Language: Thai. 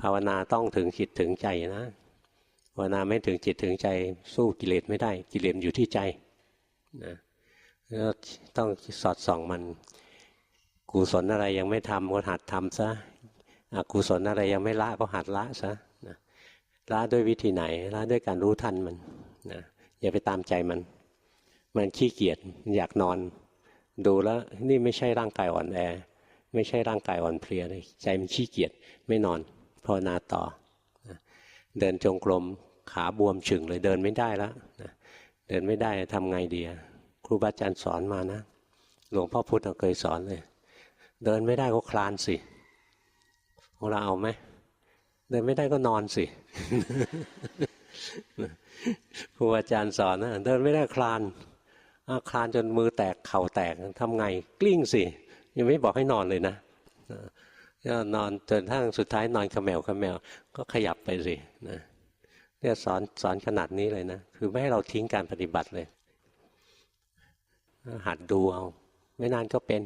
ภาวนาต้องถึงจิตถึงใจนะภาวนาไม่ถึงจิตถึงใจสู้กิเลสไม่ได้กิเลสอยู่ที่ใจนะแล้วต้องสอดส่องมันกุศลอะไรยังไม่ทำก็หัดทำซะอกุศลอะไรยังไม่ละก็หัดละซะนะละด้วยวิธีไหนละด้วยการรู้ทันมันนะอย่าไปตามใจมัน มันขี้เกียจอยากนอน ดูแล้วนี่ไม่ใช่ร่างกายอ่อนแอ ไม่ใช่ร่างกายอ่อนเพลียเลยใจมันขี้เกียจไม่นอน ภาวนาต่อ เดินจงกรมขาบวมฉึงเลยเดินไม่ได้แล้วเดินไม่ได้ทำไงดีครูบาอาจารย์สอนมานะหลวงพ่อพุธเคยสอนเลย เดินไม่ได้ก็คลานสิของเราเอาไหมเดินไม่ได้ก็นอนสิครูอาจารย์สอนนะเดินไม่ได้คลานคลานจนมือแตกเข่าแตกทำไงกลิ้งสิยังไม่บอกให้นอนเลยนะ ก็นอนจนทั้งสุดท้ายนอนขมแมวขมแมว ก็ขยับไปสินะเนี่ยสอนสอนขนาดนี้เลยนะ คือไม่ให้เราทิ้งการปฏิบัติเลย หัดดูเอา ไม่นานก็เป็น